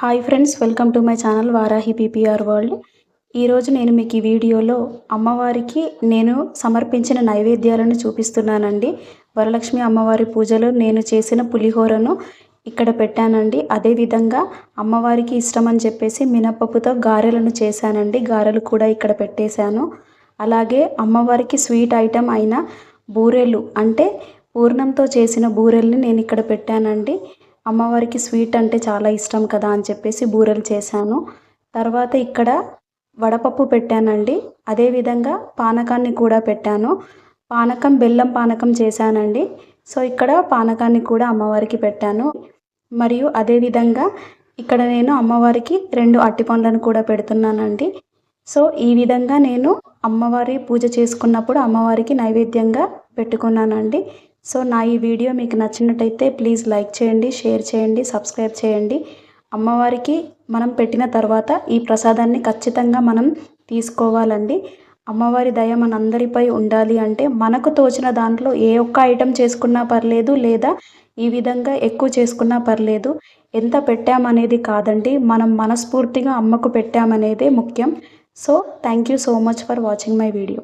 Hi friends welcome to my channel Varahi PPR world. ఈరోజు నేను మీకు ఈ వీడియోలో అమ్మవారికి నేను సమర్పించిన నైవేద్యాలను చూపిస్తున్నానండి. వరలక్ష్మి అమ్మవారి పూజలో నేను చేసిన పులిహోరను ఇక్కడ పెట్టానండి. అదేవిధంగా అమ్మవారికి ఇష్టం అని చెప్పేసి మినపప్పుతో గారెలను చేశానండి. గారెలు కూడా ఇక్కడ పెట్టేశాను. అలాగే అమ్మవారికి స్వీట్ ఐటెం అయిన బూరెలు అంటే పూర్ణంతో చేసిన బూరెల్ని నేను ఇక్కడ పెట్టానండి. అమ్మవారికి స్వీట్ అంటే చాలా ఇష్టం కదా అని చెప్పేసి బూరెలు చేశాను. తర్వాత ఇక్కడ వడపప్పు పెట్టానండి. అదేవిధంగా పానకాన్ని కూడా పెట్టాను. పానకం బెల్లం పానకం చేశానండి. సో ఇక్కడ పానకాన్ని కూడా అమ్మవారికి పెట్టాను. మరియు అదేవిధంగా ఇక్కడ నేను అమ్మవారికి రెండు అట్టి పండ్లను కూడా పెడుతున్నానండి. సో ఈ విధంగా నేను అమ్మవారి పూజ చేసుకున్నప్పుడు అమ్మవారికి నైవేద్యంగా పెట్టుకున్నానండి. సో నా ఈ వీడియో మీకు నచ్చినట్టయితే ప్లీజ్ లైక్ చేయండి షేర్ చేయండి సబ్స్క్రైబ్ చేయండి. అమ్మవారికి మనం పెట్టిన తర్వాత ఈ ప్రసాదాన్ని ఖచ్చితంగా మనం తీసుకోవాలండి. అమ్మవారి దయ మనందరిపై ఉండాలి అంటే మనకు తోచిన దాంట్లో ఏ ఒక్క ఐటెం చేసుకున్నా పర్లేదు లేదా ఈ విధంగా ఎక్కువ చేసుకున్నా పర్లేదు. ఎంత పెట్టామనేది కాదండి మనం మనస్ఫూర్తిగా అమ్మకు పెట్టామనేదే ముఖ్యం. So thank you so much for watching my video.